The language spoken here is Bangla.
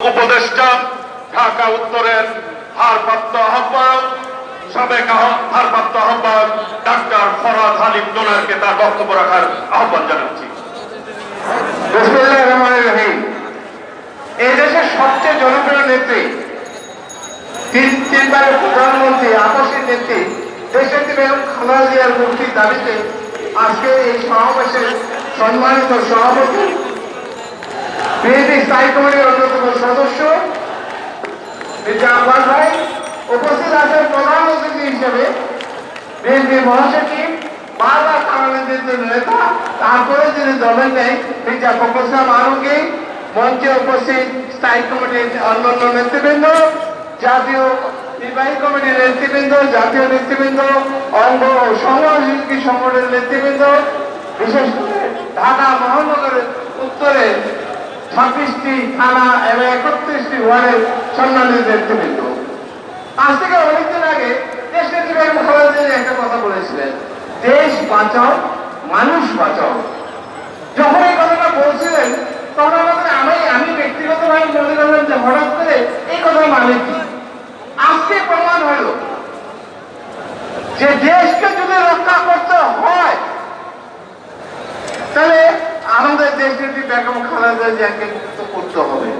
উপদেষ্টা ঢাকা উত্তরের ভারপ্রাপ্ত আহ্বায়ক, সাবেক ভারপ্রাপ্ত আহ্বায়ক ডাক্তার ফরাদ হালিম ডোনারকে তার বক্তব্য রাখার আহ্বান জানাচ্ছি। এই দেশের সবচেয়ে জনপ্রিয় নেত্রী, তিন তিনবারের প্রধানমন্ত্রী আপসের নেত্রী দেশনেত্রী বেগম খালেদা জিয়ার মুক্তির দাবিতে আজকে এই সমাবেশের সম্মানিত সভাপতি বিএনপি স্থায়ী কমিটির অন্যতম সদস্য মির্জা আব্বাস ভাই, উপস্থিত আছেন প্রধান অতিথি হিসেবে বিএনপি মহাসচিব, বারবার কারণের নেতা, তারপরে যিনি দলের নেই, মির্জা ফখরুল আলমকে মঞ্চে উপস্থিত স্থায়ী কমিটির অন্যান্য নেতৃবৃন্দ, জাতীয় নির্বাহী কমিটির নেতৃবৃন্দ, জাতীয় নেতৃবৃন্দ, অঙ্গ ও সমাজশিল্পী সংগঠনের নেতৃবৃন্দ, বিশেষ করে ঢাকা মহানগরের উত্তরে ছাব্বিশটি থানা এবং একত্রিশটি ওয়ার্ডের সম্মানিত নেতৃবৃন্দ। আজ থেকে অনেকদিন আগে দেশ নেত্রী বেগম খালেদা জিয়া একটা কথা বলেছিলেন, দেশ বাঁচাও, মানুষ বাঁচাও। যখন এই কথাটা বলছিলেন, তখন আমাদের আমি আমি ব্যক্তিগতভাবে মনে করলাম যে হঠাৎ করে এই কথা মানে কি? আজকে প্রমাণ হলো যে দেশকে যদি রক্ষা করতে হয় নেত্রী বেগম খালেদা জিয়াকে মুক্ত করতে হবে।